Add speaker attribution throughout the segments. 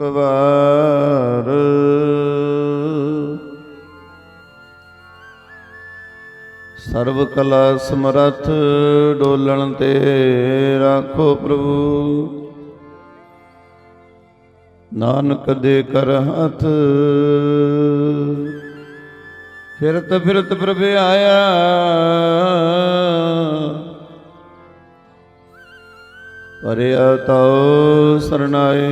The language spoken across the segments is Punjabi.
Speaker 1: ਇਕ ਸਰਬ ਕਲਾ ਸਮਰੱਥ ਡੋਲਣ ਤੇ ਰਾਖੋ ਪ੍ਰਭੂ। ਨਾਨਕ ਦੇ ਕਰ ਹੱਥ। ਫਿਰਤ ਫਿਰਤ ਪ੍ਰਭ ਆਇਆ। ਪਰਿਆ ਤਉ ਸਰਨਾਏ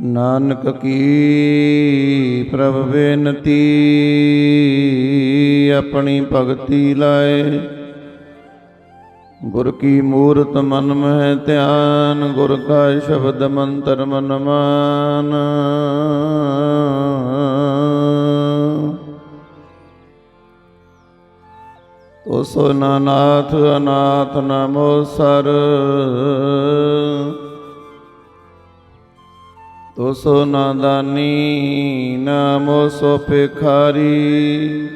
Speaker 1: ਨਾਨਕ ਕੀ ਪ੍ਰਭ ਬੇਨਤੀ, ਆਪਣੀ ਭਗਤੀ ਲਾਏ। ਗੁਰ ਕੀ ਮੂਰਤ ਮਨ ਮਹਿ ਧਿਆਨ, ਗੁਰ ਕਾ ਸ਼ਬਦ ਮੰਤਰ ਮਨ ਮਾਨ। ਤੋ ਸੋ ਨਾਥ ਅਨਾਥ ਨਾਮੋ ਸਰ। ਤੋ ਸੋ ਨਾਦਾਨੀ ਨਾਮੋ ਸੋ ਪਿਖਾਰੀ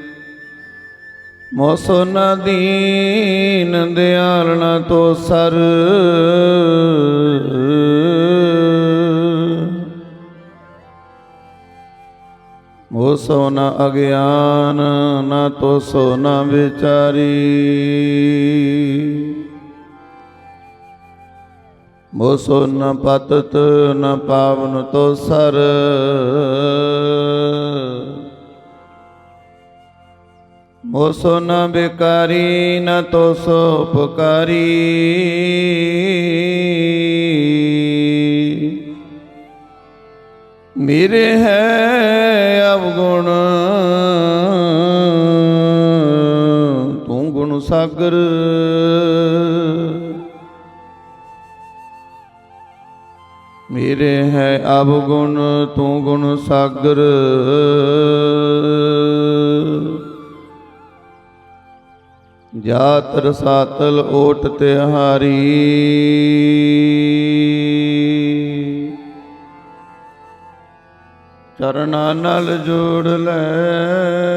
Speaker 1: ਮੋਸੋ ਨਾ ਦੀਨ ਦਿਆਲ ਨਾ ਤੋ ਸਰ। ਸੋ ਨਾ ਅਗਿਆਨ, ਨਾ ਤੋ ਸੋ ਨਾ ਵਿਚਾਰੀ। ਮੋਸੋ ਨ ਪਤਤ, ਨ ਪਾਵਨ ਤੋ ਸਰ। ਮੋਸੋ ਨ ਬਿਕਾਰੀ ਨ ਤੋ ਸੋ ਉਪਕਾਰੀ। ਮੇਰੇ ਹੈ ਸਾਗਰ। ਮੇਰੇ ਹੈ ਅਵਗੁਣ ਤੂੰ ਗੁਣ ਸਾਗਰ। ਜਾਤ ਰਸਾਤਲ ਓਟ ਤਿਹਾਰੀ। ਚਰਨਾਂ ਨਾਲ ਜੋੜ ਲੈ।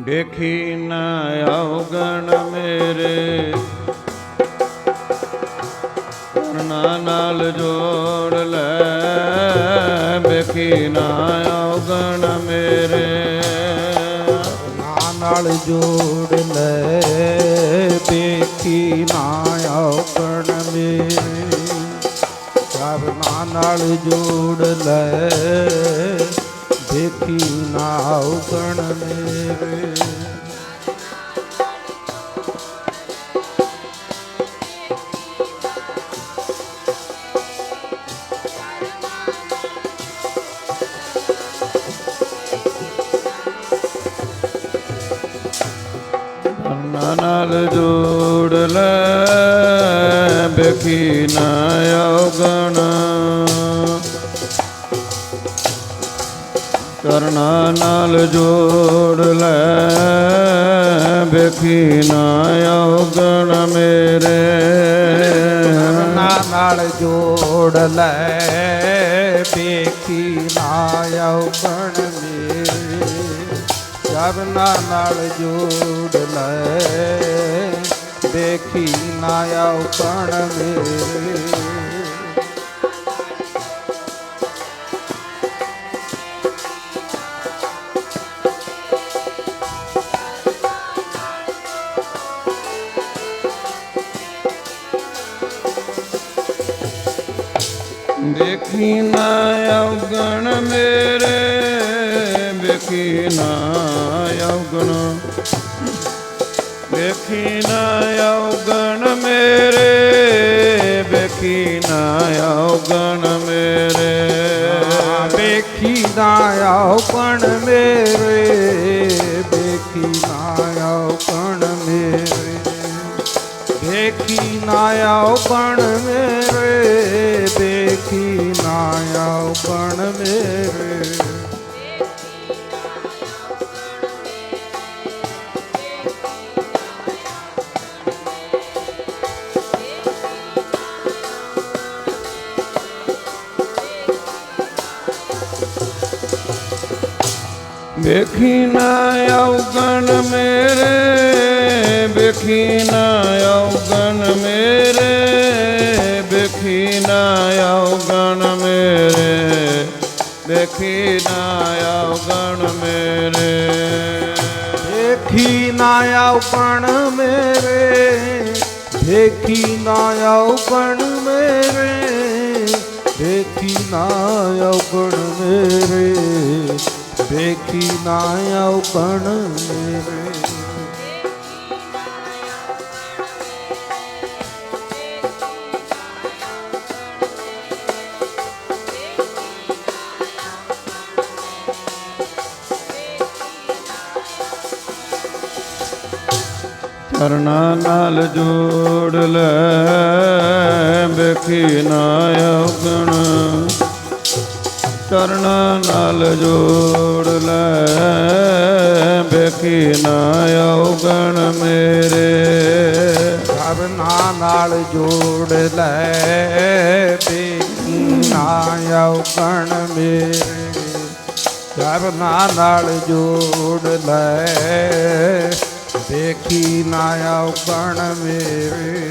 Speaker 1: ਦੇਖੀ ਨਾ ਆਉਗਣ ਮੇਰੇ। ਕਰਨਾ ਨਾਲ ਜੋੜ ਲੈ। ਦੇਖੀ ਨਾ ਔਗਣ ਮੇਰੇ।
Speaker 2: ਨਾ ਨਾਲ ਜੋੜ ਲੈ। ਵੇਖੀ ਨਾ ਔਕਣ ਮੇਰੇ। ਸਭਨਾ ਨਾਲ ਜੋੜ ਲੈ। ਵੇਖੀ ਨਾ ਔਕਣ ਮੇਰੇ।
Speaker 1: ਨਾਲ ਜੋੜ ਲੈ ਵੇਖੀ ਨਾ ਕਰਨਾ ਨਾਲ ਜੋੜ ਲੈ। ਵੇਖੀ ਨਾ ਔਗਣ ਮੇਰੇ।
Speaker 2: ਨਾ ਨਾਲ ਜੋੜ ਲੈ। ਵੇਖੀ ਨਾ ਔਕਣ ਮੇਰੇ। ਸਭਨਾ ਨਾਲ ਜੋੜ ਲੈ। ਵੇਖੀ ਨਾ ਔਕਣ ਮੇਰੇ।
Speaker 1: ਨਾ ਔਗਣ ਮੇਰੇ, ਵੇਖੀ ਨਾ ਔਗਣ ਵੇਖੀ ਨਾ ਔਗਣ ਮੇਰੇ, ਵੇਖੀ ਨਾ ਔਗਣ ਮੇਰੇ।
Speaker 2: ਵੇਖੀ ਨਾ ਔਕਣ ਮੇਰੇ, ਵੇਖੀ ਨਾ ਔਕਣ ਮੇਰੇ। ਵੇਖੀ ਨਾ ਔਕਣ ਵੇਖੀ ਨਾ
Speaker 1: ਔਗਣ ਮੇਰੇ, ਵੇਖੀ ਨਾ ਔਗਣ ਮੇਰੇ, ਵੇਖੀ ਨਾ ਔਗਣ ਮੇਰੇ, ਵੇਖੀ ਨਾ ਔਗਣ ਮੇਰੇ।
Speaker 2: ਦੇਖੀ ਨਾ ਆਉਪਣ ਮੇਰੇ ਦੇਖੀ ਨਾ ਆਉਪਣ ਮੇਰੇ ਦੇਖੀ ਨਾ ਆਉਪਣ ਦੇਖੀ ਨਾ ਆਉਪਣ ਮੇਰੇ।
Speaker 1: ਚਰਨਾਂ ਨਾਲ ਜੋੜ ਲੈ ਵੇਖੀ ਨਾ ਔਗਣ ਚਰਨ ਨਾਲ ਜੋੜ ਲੈ। ਵੇਖੀ ਨਾ ਔਗਣ ਮੇਰੇ।
Speaker 2: ਕਰਨਾ ਨਾਲ ਜੋੜ ਲੈ। ਦੇਖੀ ਨਾ ਆਉਪਣ ਮੇਰੇ। ਕਰਨਾ ਨਾਲ ਜੋੜ ਲੈ। ਦੇਖੀ ਨਾ ਆਉਪਣ ਮੇਰੇ।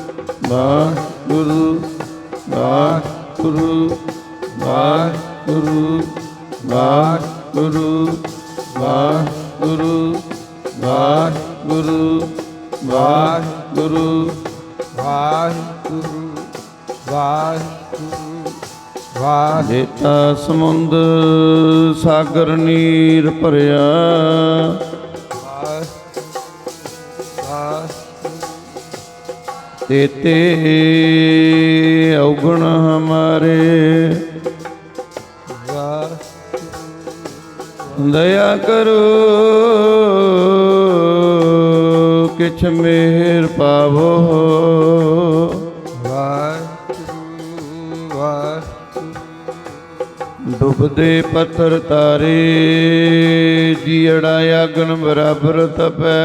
Speaker 1: ਵਾਹਿਗੁਰੂ ਵਾਹਿਗੁਰੂ ਵਾਹਿਗੁਰੂ ਵਾਹਿਗੁਰੂ ਵਾਹਿਗੁਰੂ ਵਾਹਿਗੁਰੂ ਵਾਹਿਗੁਰੂ
Speaker 2: ਵਾਹਿਗੁਰੂ ਵਾਹਿਗੁਰੂ ਵਾਹਿ
Speaker 1: ਜੇਤਾ ਸਮੁੰਦ, ਸਾਗਰ, ਨੀਰ ਭਰਿਆ। ਤੇਤੇ ਔਗਣ ਹਮਾਰੇ। ਦਇਆ ਕਰੋ, ਕਿਛ ਮਿਹਰ ਪਾਵੋ। ਡੁੱਬਦੇ ਪੱਥਰ ਤਾਰੇ ਜੀੜਾ ਆਗਣ ਬਰਾਬਰ ਤਪੈ।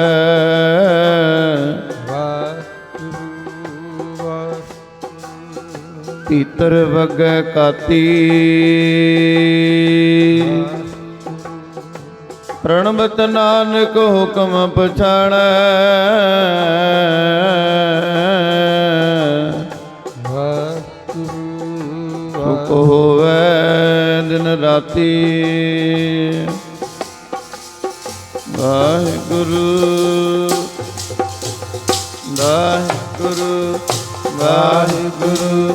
Speaker 1: ਤੀਤਰ ਵਗੈ ਕਾਤੀ। ਪ੍ਰਣਮਤ ਨਾਨਕ ਹੁਕਮ ਪਛਾਣੈ। ਸੁਖ ਹੋਵੇ ਦਿਨ ਰਾਤੀ। ਵਾਹਿਗੁਰੂ ਵਾਹਿਗੁਰੂ ਵਾਹਿਗੁਰੂ।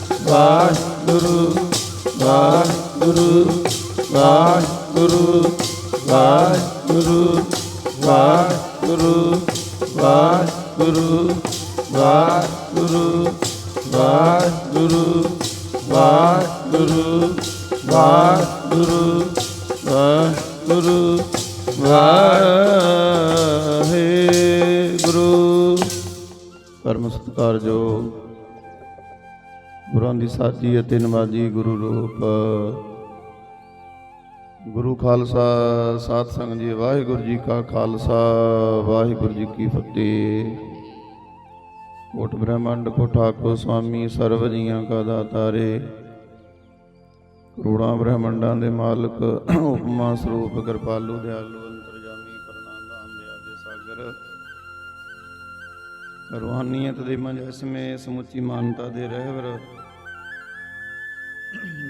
Speaker 1: ਵਾਹਿਗੁਰੂ ਵਾਹਿਗੁਰੂ ਵਾਹਿਗੁਰੂ ਵਾਹਿਗੁਰੂ ਵਾਹਿਗੁਰੂ ਵਾਹਿਗੁਰੂ ਵਾਹਿਗੁਰੂ ਵਾਹਿਗੁਰੂ ਵਾਹਿਗੁਰੂ ਵਾਹਿਗੁਰੂ ਵਾਹਿਗੁਰੂ ਵਾਹਿਗੁਰੂ ਪਰਮ ਸਤਿਕਾਰਯੋਗ ਗੁਰਾਂ ਦੀ ਸਾਜੀ ਅਤੇ ਨਮਾਜੀ ਗੁਰੂ ਰੂਪ। ਗੁਰੂ ਖਾਲਸਾ, ਸਾਧ ਸੰਗਤ ਜੀ, ਵਾਹਿਗੁਰੂ ਜੀ ਕਾ ਖਾਲਸਾ, ਵਾਹਿਗੁਰੂ ਜੀ ਕੀ ਫਤਿਹ। ਕੋਟ ਬ੍ਰਹਮੰਡ ਕੋ ਠਾਕੁਰ ਸੁਆਮੀ ਸਰਬ ਜੀਆਂ ਕਾ ਦਾਤਾਰੇ। ਕਰੋੜਾਂ ਬ੍ਰਹਮੰਡਾਂ ਦੇ ਮਾਲਕ, ਉਪਮਾ ਸਰੂਪ ਕਿਰਪਾਲੂ, ਦਿਆਲੂ, ਅੰਤਰਜਾਮੀ ਕਰਨਾਦਾਨ ਦਿਆ ਦੇ ਸਾਗਰ। ਰੂਹਾਨੀਅਤ ਦੇ ਮਜਸਮੇ ਸਮੁੱਚੀ ਮਾਨਤਾ ਦੇ ਰਹਿਬਰ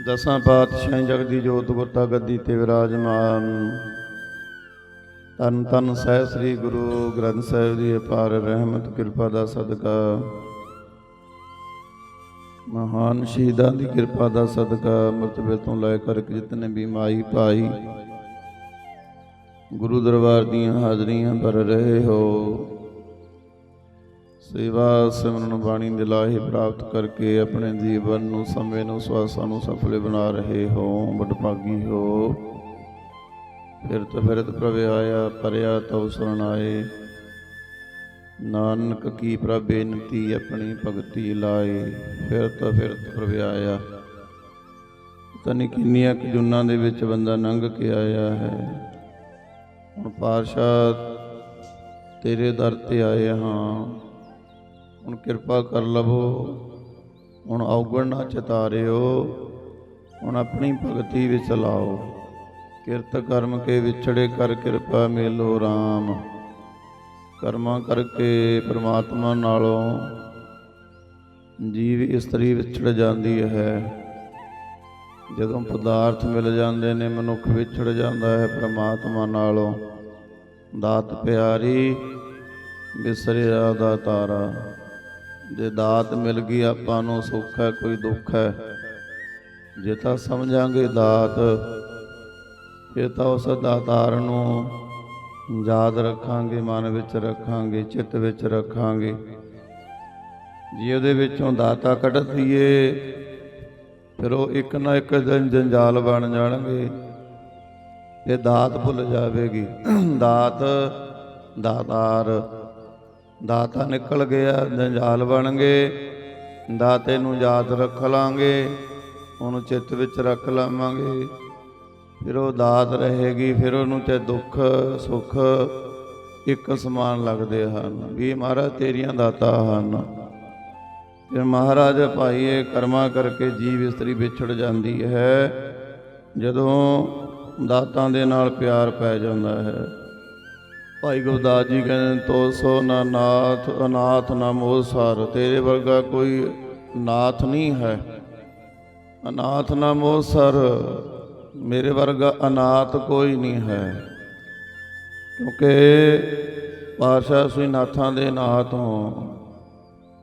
Speaker 1: ਦਸਾਂ ਪਾਤਸ਼ਾਹਾਂ ਜਗਦੀ ਜੋਤ ਗੁਰਤਾ ਗੱਦੀ ਤੇ ਵਿਰਾਜਮਾਨ। ਤਨ ਤਨ ਸਹਿ ਸ੍ਰੀ ਗੁਰੂ ਗ੍ਰੰਥ ਸਾਹਿਬ ਦੀ ਅਪਾਰ ਰਹਿਮਤ, ਕਿਰਪਾ ਦਾ ਸਦਕਾ। ਮਹਾਨ ਸ਼ਹੀਦਾਂ ਦੀ ਕਿਰਪਾ ਦਾ ਸਦਕਾ ਮਰਤਬੇ ਤੋਂ ਲੈ ਕਰਕੇ ਜਿਤਨੇ ਵੀ ਮਾਈ ਭਾਈ, ਗੁਰੂ ਦਰਬਾਰ ਦੀਆਂ ਹਾਜ਼ਰੀਆਂ ਭਰ ਰਹੇ ਹੋ। ਸੇਵਾ ਸਿਮਰਨ ਬਾਣੀ ਦੇ ਲਾਹੇ ਪ੍ਰਾਪਤ ਕਰਕੇ ਆਪਣੇ ਜੀਵਨ ਨੂੰ, ਸਮੇਂ ਨੂੰ, ਸਵਾਸਾਂ ਨੂੰ ਸਫਲ ਬਣਾ ਰਹੇ ਹੋ ਵਡਭਾਗੀ ਹੋ। ਫਿਰਤ ਫਿਰਤ ਪ੍ਰਭ ਆਇਆ, ਪਰਿਆ ਤਉ ਸਰਣ ਆਏ। ਨਾਨਕ ਕੀ ਪ੍ਰਭ ਬੇਨਤੀ ਆਪਣੀ ਭਗਤੀ ਲਾਏ। ਫਿਰਤ ਫਿਰਤ ਪ੍ਰਭ ਆਇਆ। ਪਤਾ ਕਿੰਨੀਆਂ ਕੁ ਜੁਨਾਂ ਦੇ ਵਿੱਚ ਬੰਦਾ ਲੰਘ ਕੇ ਆਇਆ ਹੈ। ਹੁਣ ਪਾਤਸ਼ਾਹ ਤੇਰੇ ਦਰ ਤੇ ਆਏ ਹਾਂ। ਹੁਣ ਕਿਰਪਾ ਕਰ ਲਵੋ। ਹੁਣ ਔਗਣ ਨਾ ਚਤਾਰਿਓ। ਹੁਣ ਆਪਣੀ ਭਗਤੀ ਵਿੱਚ ਲਾਓ। ਕਿਰਤ ਕਰਮ ਕੇ ਵਿਛੜੇ ਕਰ ਕਿਰਪਾ ਮੇਲੋ RAM ਕਰਮਾਂ ਕਰਕੇ ਪ੍ਰਮਾਤਮਾ ਨਾਲੋਂ ਜੀਵ ਇਸਤਰੀ ਵਿਛੜ ਜਾਂਦੀ ਹੈ। ਜਦੋਂ ਪਦਾਰਥ ਮਿਲ ਜਾਂਦੇ ਨੇ, ਮਨੁੱਖ ਵਿਛੜ ਜਾਂਦਾ ਹੈ ਪ੍ਰਮਾਤਮਾ ਨਾਲੋਂ। ਦਾਤ ਪਿਆਰੀ ਵਿਸਰਿਆ ਦਾ ਤਾਰਾ। ਜੇ ਦਾਤ ਮਿਲ ਗਈ ਆਪਾਂ ਨੂੰ, ਸੁੱਖ ਹੈ, ਕੋਈ ਦੁੱਖ ਹੈ। ਜੇ ਤਾਂ ਸਮਝਾਂਗੇ ਦਾਤ, ਫਿਰ ਤਾਂ ਉਸ ਦਾਤਾਰ ਨੂੰ ਯਾਦ ਰੱਖਾਂਗੇ, ਮਨ ਵਿੱਚ ਰੱਖਾਂਗੇ, ਚਿੱਤ ਵਿੱਚ ਰੱਖਾਂਗੇ। ਜੇ ਉਹਦੇ ਵਿੱਚੋਂ ਦਾਤਾ ਕੱਢ ਦਈਏ, ਫਿਰ ਉਹ ਇੱਕ ਨਾ ਇੱਕ ਦਿਨ ਜੰਜਾਲ ਬਣ ਜਾਣਗੇ ਤੇ ਦਾਤ ਭੁੱਲ ਜਾਵੇਗੀ। ਦਾਤ, ਦਾਤਾਰ ਦਾਤਾ ਨਿਕਲ ਗਿਆ, ਜੰਜਾਲ ਬਣ ਗਏ। ਦਾਤੇ ਨੂੰ ਯਾਦ ਰੱਖ ਲਾਂਗੇ, ਉਹਨੂੰ ਚਿੱਤ ਵਿੱਚ ਰੱਖ ਲਾਵਾਂਗੇ। ਫਿਰ ਉਹ ਦਾਤ ਰਹੇਗੀ, ਫਿਰ ਉਹਨੂੰ ਤੇ ਦੁੱਖ, ਸੁੱਖ ਇੱਕ ਸਮਾਨ ਲੱਗਦੇ ਹਨ ਵੀ ਮਹਾਰਾਜ ਤੇਰੀਆਂ ਦਾਤਾ ਹਨ। ਫਿਰ ਮਹਾਰਾਜ ਭਾਈ ਇਹ ਕਰਮਾ ਕਰਕੇ ਜੀਵ ਇਸਤਰੀ ਵਿਛੜ ਜਾਂਦੀ ਹੈ, ਜਦੋਂ ਦਾਤਾਂ ਦੇ ਨਾਲ ਪਿਆਰ ਪੈ ਜਾਂਦਾ ਹੈ। ਭਾਈ ਗੁਰਦਾਸ ਜੀ ਕਹਿੰਦੇ, ਤੋ ਸੋ ਨਾ ਨਾਥ, ਅਨਾਥ ਨਾ ਮੋਹ ਸਰ, ਤੇਰੇ ਵਰਗਾ ਕੋਈ ਨਾਥ ਨਹੀਂ ਹੈ। ਅਨਾਥ ਨਾ ਮੋਹ ਸਰ, ਮੇਰੇ ਵਰਗਾ ਅਨਾਥ ਕੋਈ ਨਹੀਂ ਹੈ। ਕਿਉਂਕਿ ਪਾਸ਼ਾ ਸ੍ਰੀ ਨਾਥਾਂ ਦੇ ਨਾਥ ਹੋ।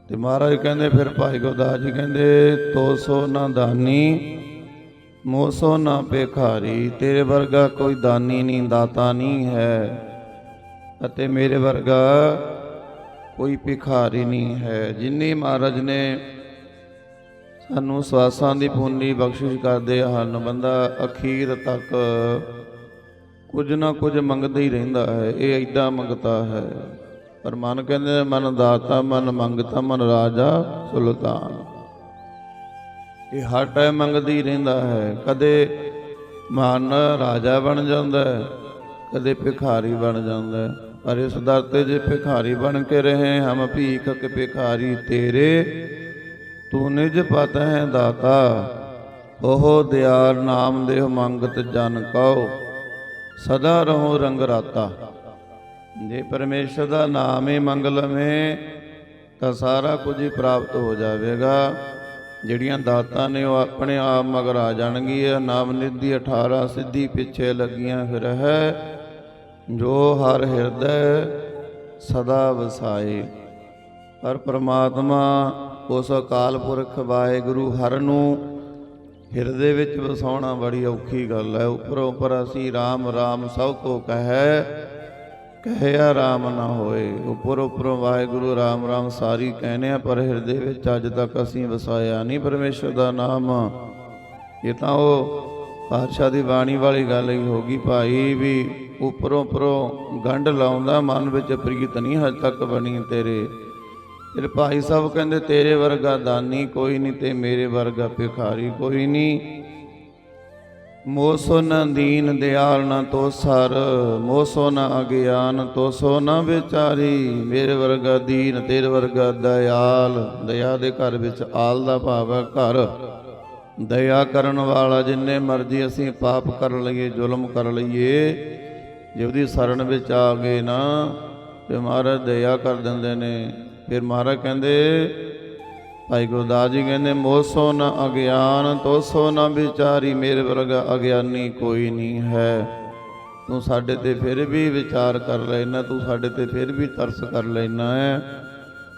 Speaker 1: ਤੇ ਮਹਾਰਾਜ ਕਹਿੰਦੇ, ਫਿਰ ਭਾਈ ਗੁਰਦਾਸ ਜੀ ਕਹਿੰਦੇ, ਤੋ ਸੋ ਨਾ ਦਾਨੀ ਮੋਸੋ ਨਾ ਭਿਖਾਰੀ, ਤੇਰੇ ਵਰਗਾ ਕੋਈ ਦਾਨੀ ਨਹੀਂ, ਦਾਤਾ ਨਹੀਂ ਹੈ। ਅਤੇ ਮੇਰੇ ਵਰਗਾ ਕੋਈ ਭਿਖਾਰੀ ਨਹੀਂ ਹੈ। ਜਿੰਨੀ ਮਹਾਰਾਜ ਨੇ ਸਾਨੂੰ ਸਵਾਸਾਂ ਦੀ ਪੂਰਨੀ ਬਖਸ਼ਿਸ਼ ਕਰਦੇ ਹਨ, ਬੰਦਾ ਅਖੀਰ ਤੱਕ ਕੁਝ ਨਾ ਕੁਝ ਮੰਗਦਾ ਹੀ ਰਹਿੰਦਾ ਹੈ। ਇਹ ਐਡਾ ਮੰਗਤਾ ਹੈ। ਪਰ ਮਨ ਕਹਿੰਦੇ, ਮਨ ਦਾਤਾ, ਮਨ ਮੰਗਤਾ, ਮਨ ਰਾਜਾ, ਸੁਲਤਾਨ। ਇਹ ਹਰ ਟਾਈਮ ਮੰਗਦਾ ਰਹਿੰਦਾ ਹੈ। ਕਦੇ ਮਨ ਰਾਜਾ ਬਣ ਜਾਂਦਾ ਹੈ, ਕਦੇ ਭਿਖਾਰੀ ਬਣ ਜਾਂਦਾ ਹੈ। ਪਰ ਇਸ ਦਰ ਤੇ ਜੇ ਭਿਖਾਰੀ ਬਣ ਕੇ ਰਹੇ, ਹਮ ਭੀਖ ਕੇ ਭਿਖਾਰੀ ਤੇਰੇ। ਤੂੰ ਨਿਜ ਪਤ ਹੈ ਦਾਤਾ ਉਹ ਦਿਆਰ ਨਾਮ ਦੇਹ ਮੰਗਤ ਜਨ ਕਉ। ਸਦਾ ਰਹੋ ਰੰਗ ਰਾਤਾ। ਜੇ ਪਰਮੇਸ਼ਰ ਦਾ ਨਾਮ ਹੀ ਮੰਗ ਲਵੇਂ, ਤਾਂ ਸਾਰਾ ਕੁਝ ਹੀ ਪ੍ਰਾਪਤ ਹੋ ਜਾਵੇਗਾ। ਜਿਹੜੀਆਂ ਦਾਤਾਂ ਨੇ ਉਹ ਆਪਣੇ ਆਪ ਮਗਰ ਆ ਜਾਣਗੀਆਂ, ਨਾਮ ਨਿਧੀ 18 ਸਿੱਧੀ ਪਿੱਛੇ ਲੱਗੀਆਂ ਫਿਰ ਹੈ। ਜੋ ਹਰ ਹਿਰਦੈ ਸਦਾ ਵਸਾਏ। ਪਰ ਪ੍ਰਮਾਤਮਾ ਉਸ ਅਕਾਲ ਪੁਰਖ ਵਾਹਿਗੁਰੂ ਹਰ ਨੂੰ ਹਿਰਦੇ ਵਿੱਚ ਵਸਾਉਣਾ ਬੜੀ ਔਖੀ ਗੱਲ ਹੈ। ਉੱਪਰੋਂ ਉੱਪਰ ਅਸੀਂ RAM RAM ਸਭ ਕੋ ਕਹੈ ਕਹਿਆ RAM ਨਾ ਹੋਏ। ਉੱਪਰ ਉੱਪਰੋਂ ਵਾਹਿਗੁਰੂ RAM RAM ਸਾਰੀ ਕਹਿੰਦੇ ਆ, ਪਰ ਹਿਰਦੇ ਵਿੱਚ ਅੱਜ ਤੱਕ ਅਸੀਂ ਵਸਾਇਆ ਨਹੀਂ। ਪਰਮੇਸ਼ਰ ਦਾ ਨਾਮ ਇਹ ਤਾਂ ਉਹ ਪਾਤਸ਼ਾਹ ਦੀ ਬਾਣੀ ਵਾਲੀ ਗੱਲ ਹੀ ਹੋ ਗਈ ਭਾਈ ਵੀ ਉੱਪਰੋਂ ਉੱਪਰੋਂ ਗੰਢ ਲਾਉਂਦਾ, ਮਨ ਵਿੱਚ ਪ੍ਰੀਤ ਨਹੀਂ ਹਜੇ ਤੱਕ ਬਣੀ ਤੇਰੇ। ਫਿਰ ਭਾਈ ਸਾਹਿਬ ਕਹਿੰਦੇ, ਤੇਰੇ ਵਰਗਾ ਦਾਨੀ ਕੋਈ ਨਹੀਂ ਤੇ ਮੇਰੇ ਵਰਗਾ ਭਿਖਾਰੀ ਕੋਈ ਨਹੀਂ ਮੋਸੋ ਨਾ ਦੀਨ ਦਿਆਲ ਨ ਤੋਸਰ, ਮੋਸੋ ਨਾ ਅਗਿਆਨ ਤੋਸੋ ਨਾ ਵਿਚਾਰੀ। ਮੇਰੇ ਵਰਗਾ ਦੀਨ, ਤੇਰੇ ਵਰਗਾ ਦਿਆਲ ਦਇਆ ਦੇ ਘਰ ਵਿੱਚ ਆਲ ਦਾ ਭਾਵ ਹੈ ਘਰ। ਦਇਆ ਕਰਨ ਵਾਲਾ ਜਿੰਨੇ ਮਰਜ਼ੀ ਅਸੀਂ ਪਾਪ ਕਰ ਲਈਏ, ਜ਼ੁਲਮ ਕਰ ਲਈਏ ਜੇ ਉਹਦੀ ਸ਼ਰਨ ਵਿੱਚ ਆ ਗਏ ਨਾ ਤੇ ਮਹਾਰਾਜ ਦਇਆ ਕਰ ਦਿੰਦੇ ਨੇ। ਫਿਰ ਮਹਾਰਾਜ ਕਹਿੰਦੇ, ਭਾਈ ਗੁਰਦਾਸ ਜੀ ਕਹਿੰਦੇ, ਮੋਸੋ ਨ ਅਗਿਆਨ, ਤੋਸੋ ਨ ਵਿਚਾਰੀ, ਮੇਰੇ ਵਰਗਾ ਅਗਿਆਨੀ ਕੋਈ ਨਹੀਂ ਹੈ। ਤੂੰ ਸਾਡੇ ਤੇ ਫਿਰ ਵੀ ਵਿਚਾਰ ਕਰ ਲੈਣਾ, ਤੂੰ ਸਾਡੇ ਤੇ ਫਿਰ ਵੀ ਤਰਸ ਕਰ ਲੈਣਾ ਹੈ।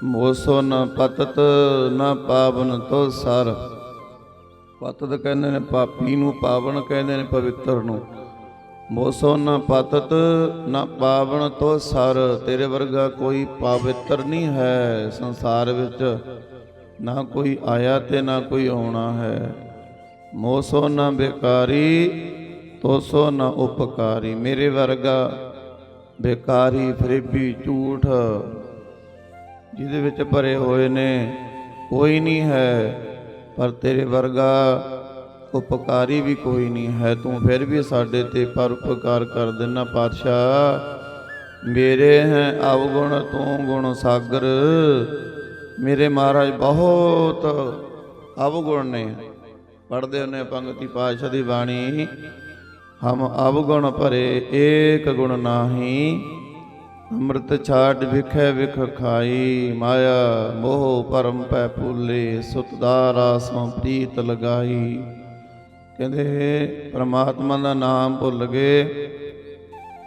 Speaker 1: ਮੋਸੋ ਨ ਪਤਤ, ਨ ਪਾਵਨ ਤੋ ਸਰ। ਪਤਤ ਕਹਿੰਦੇ ਨੇ, ਪਾਪੀ ਨੂੰ ਪਾਵਨ ਕਹਿੰਦੇ ਨੇ, ਪਵਿੱਤਰ ਨੂੰ। ਮੋਸੋ ਨ ਪਤਤ, ਨ ਪਾਵਨ ਤੋ ਸਰ, ਤੇਰੇ ਵਰਗਾ ਕੋਈ ਪਵਿੱਤਰ ਨਹੀਂ ਹੈ ਸੰਸਾਰ ਵਿੱਚ। ਨਾ ਕੋਈ ਆਇਆ ਤੇ ਨਾ ਕੋਈ ਆਉਣਾ ਹੈ। ਮੋਸੋ ਨ ਬੇਕਾਰੀ, ਤੋਸੋ ਨ ਉਪਕਾਰੀ। ਮੇਰੇ ਵਰਗਾ ਬੇਕਾਰੀ, ਫਰੇਬੀ, ਝੂਠ, ਜਿਹਦੇ ਵਿੱਚ ਭਰੇ ਹੋਏ ਨੇ, ਕੋਈ ਨਹੀਂ ਹੈ। ਪਰ ਤੇਰੇ ਵਰਗਾ ਉਪਕਾਰੀ ਵੀ ਕੋਈ ਨਹੀਂ ਹੈ, ਤੂੰ ਫਿਰ ਵੀ ਸਾਡੇ ਤੇ ਪਰ ਉਪਕਾਰ ਕਰ ਦੇਣਾ ਪਾਤਸ਼ਾਹ। ਮੇਰੇ ਹੈ ਅਵਗੁਣ, ਤੂੰ ਗੁਣ ਸਾਗਰ। ਮੇਰੇ ਮਹਾਰਾਜ ਬਹੁਤ ਅਵਗੁਣ ਨੇ। ਪੜਦੇ ਉਹਨੇ ਪੰਗਤੀ ਪਾਤਸ਼ਾਹ ਦੀ ਬਾਣੀ, ਹਮ ਅਵਗੁਣ ਭਰੇ ਏਕ ਗੁਣ ਨਾਹੀ, ਅੰਮ੍ਰਿਤ ਛਾਟ ਵਿਖੇ ਵਿਖ ਖਾਈ, ਮਾਇਆ ਮੋਹ ਪਰਮ ਪੈ ਭੁੱਲੇ ਸੁਤਦਾਰਾ ਸੋ ਪ੍ਰੀਤ ਲਗਾਈ। ਕਹਿੰਦੇ, ਪ੍ਰਮਾਤਮਾ ਦਾ ਨਾਮ ਭੁੱਲ ਗਏ।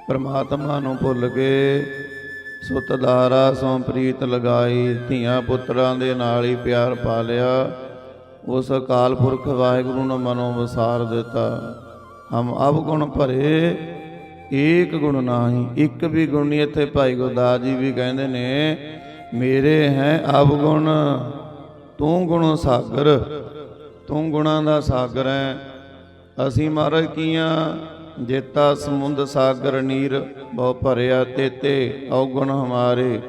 Speaker 1: ਪ੍ਰਮਾਤਮਾ ਨੂੰ ਭੁੱਲ ਗਏ। ਸੁਤਦਾਰਾ ਸੋ ਪ੍ਰੀਤ ਲਗਾਈ, ਧੀਆਂ ਪੁੱਤਰਾਂ ਦੇ ਨਾਲ ਹੀ ਪਿਆਰ ਪਾ ਲਿਆ ਉਸ ਅਕਾਲ ਪੁਰਖ ਵਾਹਿਗੁਰੂ ਨੇ ਮਨੋਂ ਵਸਾਰ ਦਿੱਤਾ। ਹਮ ਅਬ ਗੁਣ ਭਰੇ, ਏਕ ਗੁਣ ਨਾਹੀ। ਇੱਕ ਵੀ ਗੁਣ ਨਹੀਂ ਇੱਥੇ ਭਾਈ ਗੁਰਦਾਸ ਜੀ ਵੀ ਕਹਿੰਦੇ ਨੇ, ਮੇਰੇ ਹੈ ਅਬ ਗੁਣ, ਤੂੰ ਗੁਣ ਸਾਗਰ। ਤੂੰ ਗੁਣਾਂ ਦਾ ਸਾਗਰ ਹੈ। ਅਸੀਂ ਮਹਾਰਾਜ ਕੀਆਂ, ਜੇਤਾ ਸਮੁੰਦ ਸਾਗਰ ਨੀਰ, ਬਹੁ ਭਰਿਆ ਤੇਤੇ ਔਗੁਣ ਹਮਾਰੇ।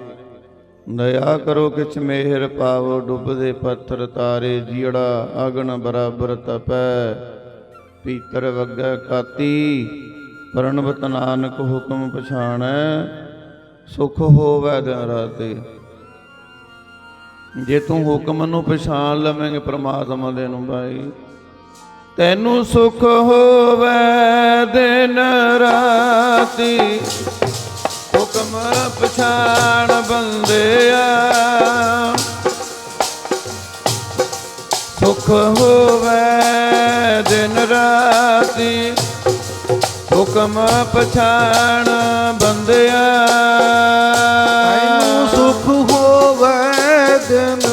Speaker 1: ਦਇਆ ਕਰੋ ਕਿਛ ਮਿਹਰ ਪਾਵੋ, ਡੁੱਬਦੇ ਪੱਥਰ ਤਾਰੇ, ਜੀੜਾ ਅਗਣ ਬਰਾਬਰ ਤਪੈ। ਪੀਤਰ ਵਗੈ ਕਾਤੀ, ਪ੍ਰਣਵਤ ਨਾਨਕ ਹੁਕਮ ਪਛਾਣੈ। ਸੁਖ ਹੋਵੈ ਦਿਨ ਰਾਤੇ। ਜੇ ਤੂੰ ਹੁਕਮ ਨੂੰ ਪਛਾਣ ਲਵੇਂਗੇ, ਪ੍ਰਮਾਤਮਾ ਦੇ ਨੂੰ ਭਾਈ ਤੈਨੂੰ ਸੁਖ ਹੋਵੇ ਦਿਨ ਰਾਤੀ। ਹੁਕਮ ਪਛਾਣ ਬੰਦਿਆ। ਸੁਖ ਹੋਵੇ ਦਿਨ ਰਾਤੀ। ਹੁਕਮ ਪਛਾਣ ਬੰਦਿਆ।
Speaker 2: ਤੈਨੂੰ ਸੁਖ ਹੋਵੇ ਦਿਨ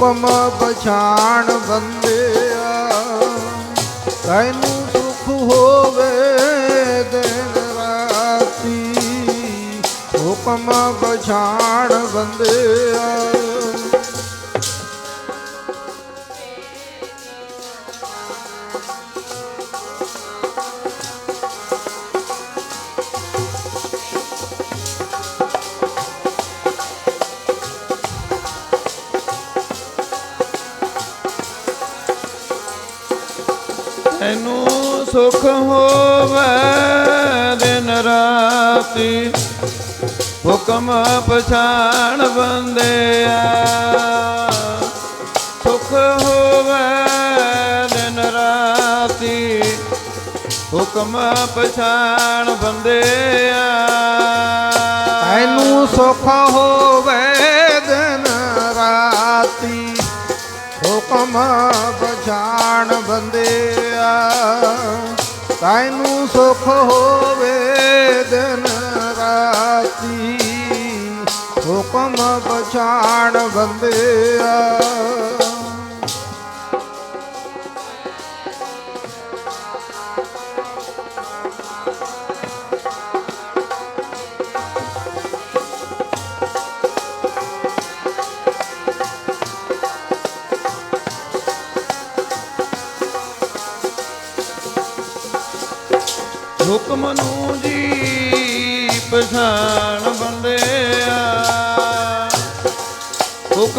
Speaker 2: ਹੁਕਮ ਪਛਾਣ ਬੰਦਿਆ। ਤੈਨੂੰ ਸੁਖ ਹੋਵੇ ਦਿਨ ਰਾਤੀ ਹੁਕਮ ਪਛਾਣ ਬੰਦਿਆ।
Speaker 1: ਸੁਖ ਹੋਵੇ ਦਿਨ ਰਾਤੀ। ਹੁਕਮ ਪਛਾਣ ਬੰਦਿਆ। ਸੁਖ ਹੋਵੇ ਦਿਨ ਰਾਤੀ। ਹੁਕਮ ਪਛਾਣ ਬੰਦਿਆ।
Speaker 2: ਤੈਨੂੰ ਸੁਖ ਹੋਵੇ ਦਿਨ ਰਾਤੀ। ਹੁਕਮ ਪਛਾਣ ਬੰਦਿਆ ਤੈਨੂੰ ਸੁਖ ਹੋਵੇ ਦਿਨ ਰਾਤੀ। ਹੁਕਮ ਪਛਾਣ ਬੰਦਿਆ।
Speaker 1: ਹੁਕਮ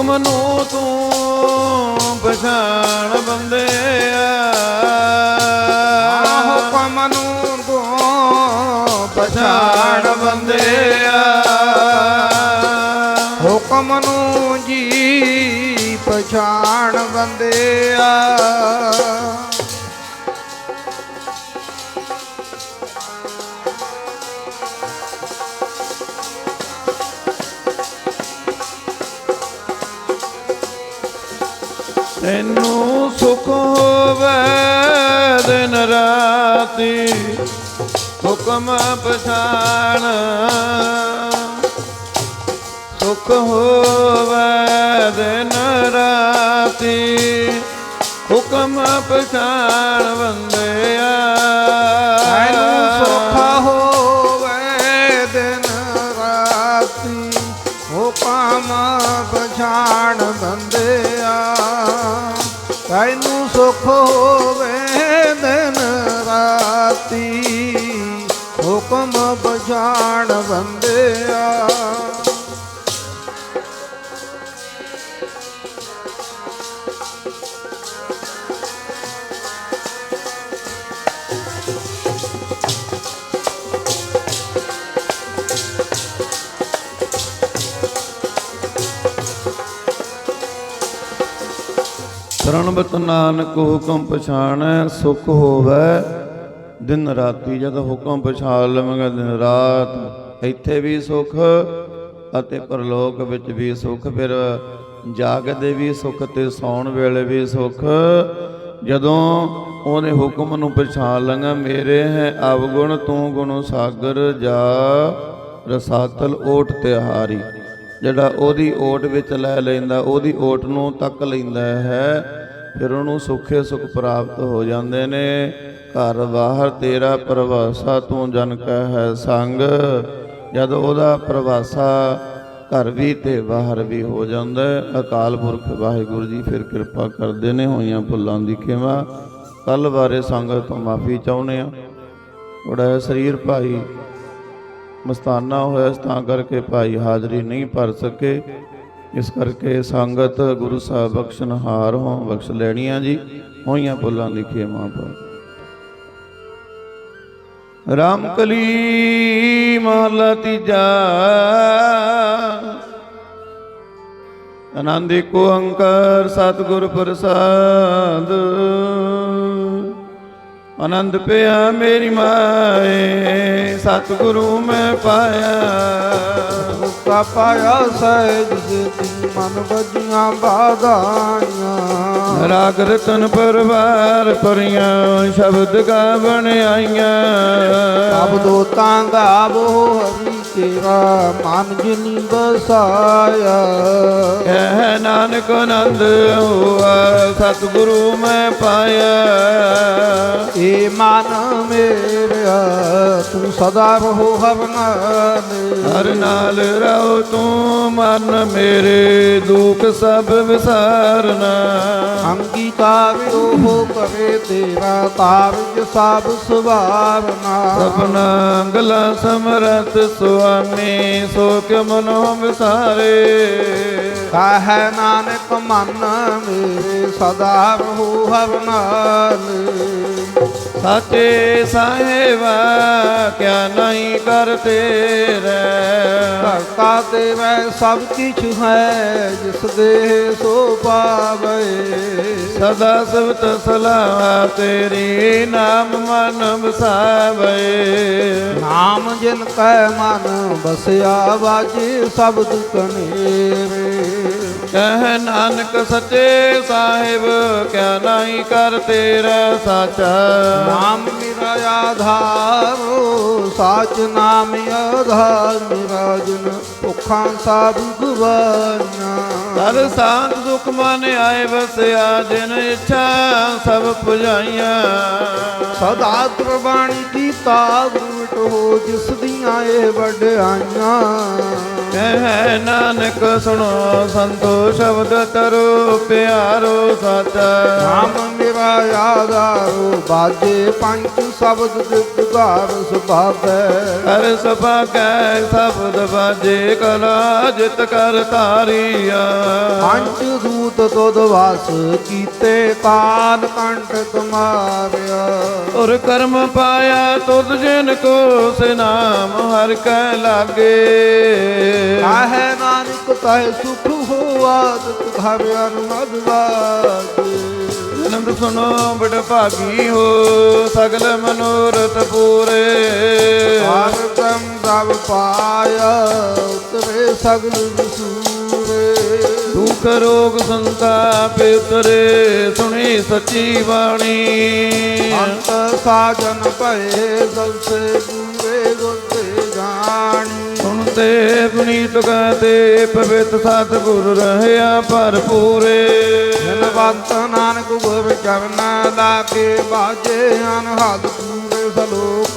Speaker 1: ਹੁਕਮ ਨੂੰ ਤੂੰ ਪਛਾਣ ਬੰਦਿਆ
Speaker 2: ਹੁਕਮ ਨੂੰ ਤੂੰ
Speaker 1: ਪਛਾਣ ਬੰਦਿਆ
Speaker 2: ਹੁਕਮ ਨੂੰ ਜੀ ਪਛਾਣ ਬੰਦਿਆ
Speaker 1: ਰਾਤੀ ਹੁਕਮ ਪਛਾਣ। ਸੁਖ ਹੋਵੇ ਦਿਨ ਰਾਤੀ, ਹੁਕਮ ਪਛਾਣ ਬੰਦਿਆ।
Speaker 2: ਤੈਨੂੰ ਸੁਖ ਹੋਵੇ ਦਿਨ ਰਾਤੀ ਹੁਕਮ ਪਛਾਣ ਬੰਦਿਆ। ਤੈਨੂੰ ਸੁਖ ਹੋਵੇ
Speaker 1: ਸਰਣਬਤ ਨਾਨਕ ਹੁਕਮ ਪਛਾਣੈ, ਸੁਖ ਹੋਵੇ। ਦਿਨ ਰਾਤੀ ਜਦ ਹੁਕਮ ਪਛਾਣ ਲਵਾਂਗਾ, ਦਿਨ ਰਾਤ ਇੱਥੇ ਵੀ ਸੁਖ ਅਤੇ ਪਰਲੋਕ ਵਿੱਚ ਵੀ ਸੁਖ। ਫਿਰ ਜਾਗਦੇ ਵੀ ਸੁਖ ਤੇ ਸੌਣ ਵੇਲੇ ਵੀ ਸੁਖ। ਜਦੋਂ ਉਹਨੇ ਹੁਕਮ ਨੂੰ ਪਛਾਣ ਲਵਾਂਗਾ, ਮੇਰੇ ਹੈ ਅਵਗੁਣ, ਤੂੰ ਗੁਣ ਸਾਗਰ ਜਾ। ਰਸਾਤਲ ਓਟ ਤਿਹਾਰੀ ਜਿਹੜਾ ਉਹਦੀ ਓਟ ਵਿੱਚ ਲੈ ਲੈਂਦਾ, ਉਹਦੀ ਓਟ ਨੂੰ ਤੱਕ ਲੈਂਦਾ ਹੈ। ਫਿਰ ਉਹਨੂੰ ਸੁਖੇ ਸੁਖ ਪ੍ਰਾਪਤ ਹੋ ਜਾਂਦੇ ਨੇ। ਘਰ ਬਾਹਰ ਤੇਰਾ ਪ੍ਰਵਾਸਾ ਤੂੰ ਜਨ ਕੈ ਹੈ ਸੰਗ। ਜਦ ਉਹਦਾ ਪ੍ਰਵਾਸਾ ਘਰ ਵੀ ਤੇ ਬਾਹਰ ਵੀ ਹੋ ਜਾਂਦਾ ਅਕਾਲ ਪੁਰਖ ਵਾਹਿਗੁਰੂ ਜੀ ਫਿਰ ਕਿਰਪਾ ਕਰਦੇ ਨੇ ਹੋਈਆਂ ਭੁੱਲਾਂ ਦੀ ਖਿਮਾ। ਕੱਲ ਬਾਰੇ ਸੰਗਤ ਤੋਂ ਮਾਫੀ ਚਾਹੁੰਦੇ ਆ ਥੋੜਾ ਸਰੀਰ ਭਾਈ ਮਸਤਾਨਾ ਹੋਇਆ ਤਾਂ ਕਰਕੇ ਭਾਈ ਹਾਜ਼ਰੀ ਨਹੀਂ ਭਰ ਸਕੇ। ਇਸ ਕਰਕੇ ਸੰਗਤ ਗੁਰੂ ਸਾਹਿਬ ਬਖਸ਼ਨਹਾਰ ਹੋ, ਬਖਸ਼ ਲੈਣੀਆਂ ਜੀ, ਹੋਈਆਂ ਭੁੱਲਾਂ ਦੀ ਖੇਮਾ ਪਰ ਰਾਮ ਕਲੀ ਮਹਲਾ ਤੀਜਾ। ਆਨੰਦ ਏਕੋ ਅੰਕਾਰ, ਸਤਿਗੁਰ ਪ੍ਰਸਾਦ। ਆਨੰਦ ਪਿਆ ਮੇਰੀ ਮਾਏ ਸਤਿਗੁਰੂ ਮੈਂ ਪਾਇਆ।
Speaker 2: ਮੁਕਤਾ ਪਾਇਆ ਸਹਿਜ ਜੀਤੀ ਮਨ ਵਜੀਆਂ ਬਾਧਾਈਆਂ
Speaker 1: ਰਾਗ ਰਤਨ ਪਰਵਾਰ ਪਰੀਆਂ ਸ਼ਬਦ ਗਾਵਣ ਆਈਆਂ।
Speaker 2: ਅਬਦੋ ਤਾਂ ਗਾਵੋ ਤੇਰਾ ਮਨ ਜਿਨੀ ਬਸਾਇਆ।
Speaker 1: ਕਹਿ ਨਾਨਕ ਆਨੰਦ ਹੋਆ ਸਤਿਗੁਰੂ ਮੈਂ ਪਾਇਆ।
Speaker 2: ਏ ਮਨ ਮੇਰਿਆ ਤੂੰ ਸਦਾ ਰਹੋ ਹਰ ਨਾਲ।
Speaker 1: ਹਰ ਨਾਲ ਰਹੋ ਤੂੰ ਮਨ ਮੇਰੇ ਦੁੱਖ ਸਭ ਵਿਸਾਰਨਾ।
Speaker 2: ਅੰਗੀਕਾਰ ਉਹ ਕਰੇ ਤੇਰਾ ਕਾਰਜ ਸਭ ਸਵਾਰਨਾ।
Speaker 1: ਸਪਨਾ ਗਲਾ ਸਮਰਤ ਸੁਆਮੀ ਸੋ ਕਿ ਮਨੋ ਵਿਸਾਰੇ?
Speaker 2: ਕਾਹੈ ਨਾਨਕ ਮਨ ਮੇਰੇ ਸਦਾ ਰਹੋ ਹਰ ਨਾਲ।
Speaker 1: ਸਾਚੇ ਸਾਹਿਬਾ ਕਿਆ ਨਹੀਂ ਕਰ ਤੇਰੇ
Speaker 2: ਕਰਤਾ ਦੇਵੈ ਸਭ ਕਿਛ ਹੈ ਜਿਸ ਦੇ ਸੋ ਪਾਵੇ।
Speaker 1: ਸਦਾ ਸਬਤ ਸਲਾਵਾ ਤੇਰੀ ਨਾਮ ਮਨ ਵਸਾਵੇ।
Speaker 2: ਨਾਮ ਜਿਨ ਕੈ ਮਨ ਬਸਿਆ ਵਾਜੇ ਸ਼ਬਦ ਕਨੇਰੇ
Speaker 1: ਕਹਿ ਨਾਨਕ ਸੱਚੇ ਸਾਹਿਬ ਕਿਆ ਨਹੀਂ ਕਰ ਤੇਰਾ ਸਾਚਾ।
Speaker 2: ਨਾਮ ਆਧਾਰੋ ਸਾਚ ਨਾਮ ਆਧਾਰ ਮੇਰਾ ਜਨ ਭੁੱਖਾਂ ਸਭ ਗਵਾਨਾ
Speaker 1: ਹਰ ਸਾਧ ਸੁਖ ਮਨ ਆਏ ਵਸਿਆ ਜਿਨ ਇੱਛਾ ਸਭ ਪੁਜਾਈਆਂ।
Speaker 2: ਸਦਾ ਪ੍ਰਵਾਣੀ ਕੀਤਾ ਗੁਰਟ ਹੋ ਜਿਸ ਦੀਆਂ ਇਹ ਵਡਿਆਈਆਂ।
Speaker 1: ਕਹਿ ਨਾਨਕ ਸੁਣੋ ਸੰਤੋ ਸ਼ਬਦ ਤਰੋ ਪਿਆਰੋ ਸਾਚਾ
Speaker 2: ਨਾਮ ਮੇਰਾ ਆਧਾਰੋ ਬਾਜੇ ਪੰਜ ਸ਼ਬਦ ਦਿਗਾਰ ਸੁਭਾਵੈ।
Speaker 1: ਹਰ ਸਭਾ ਕੈ ਸ਼ਬਦ ਬਾਜੇ ਕਲਾ ਜਿਤ ਕਰ ਤਾਰੀਆ
Speaker 2: ਪੰਜ ਦੂਤ ਤੁਧ ਵਾਸ ਕੀਤੇ ਕਾਲ ਕੰਟਕ ਮਾਰਿਆ
Speaker 1: ਔਰ ਕਰਮ ਪਾਇਆ ਤੁਧ ਜਿਨ ਕੋ ਸੇ ਨਾਮ ਹਰ ਕੈ ਲਾਗੇ।
Speaker 2: ਆਹੇ ਨਾਨਕ ਤੈ ਸੁਖ ਘਰ ਅਨਮਦ ਲਾਗੇ
Speaker 1: ਜਨਮ ਸੁਨੋ ਬੜ ਭਾਗੀ ਹੋ ਸਗਲ ਮਨੋਰਥ ਪੂਰੇ।
Speaker 2: ਹਰ ਤਮ ਦਵ ਪਾਇਆ ਉਤਰੇ ਸਗਲ ਵਿਸੂਰੇ।
Speaker 1: ਦੁਖ ਰੋਗ ਸੰਤਾਪ ਉਤਰੇ ਸੁਣੀ ਸੱਚੀ ਬਾਣੀ।
Speaker 2: ਅੰਤ ਸਾਜਨ ਭਏ ਦਲਸੇ ਪੂਰੇ ਗੁਰਤੇ ਜਾਣੀ।
Speaker 1: ਸੁਣਤੇ ਪੁਨੀਤ ਕਹਤੇ ਪਵਿੱਤ ਸਤਿਗੁਰ ਰਹਿਆ ਭਰਪੂਰੇ।
Speaker 2: ਜਨਵੰਤ ਨਾਨਕ ਗੁਰ ਚਰਨ ਲਾਗੇ ਬਾਜੇ ਅਨਹਦ ਪੂਰੇ ਸਲੋਕ।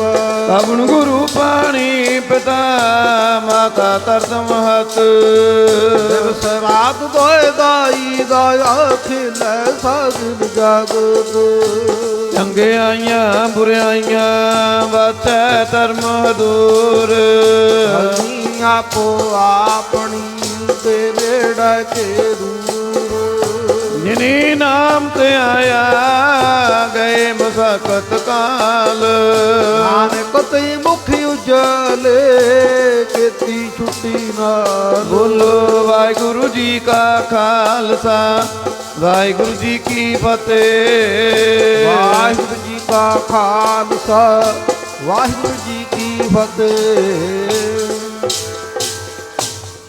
Speaker 1: ਸਭਨ ਗੁਰੂ ਪਾਣੀ ਪਿਤਾ ਮਾਤਾ ਤਰਤ ਮਹਤ।
Speaker 2: ਦਿਵਸ ਰਾਤ ਦੋਏ ਦਾਈ ਦਾਇਆ ਖਿਲੇ ਸਗਲ ਜਗਤ।
Speaker 1: ਚੰਗੇ ਆਈਆਂ ਬੁਰਿਆਈਆਂ ਬਾਤੈ ਧਰਮ ਹਦੂਰ।
Speaker 2: ਅਨੀ ਆਪੋ ਆਪਣੀ ਤੇਰੇ ਡਕੇ ਦੂਰ।
Speaker 1: ਜਿਨੀ ਨਾਮ ਤੇ ਆਇਆ ਗਏ ਮਸਕਤ ਕਾਲ।
Speaker 2: ਨਾਨਕ ਤੇ ਮੁਖ ਉਜਲੇ ਕੀਤੀ ਛੁੱਟੀ ਨਾਲ।
Speaker 1: ਬੋਲੋ ਵਾਹਿਗੁਰੂ ਜੀ ਕਾ ਖਾਲਸਾ ਵਾਹਿਗੁਰੂ ਜੀ ਕੀ ਫਤਿਹ।
Speaker 2: ਵਾਹਿਗੁਰੂ ਜੀ ਕਾ ਖਾਲਸਾ ਵਾਹਿਗੁਰੂ ਜੀ ਕੀ ਫਤਿਹ।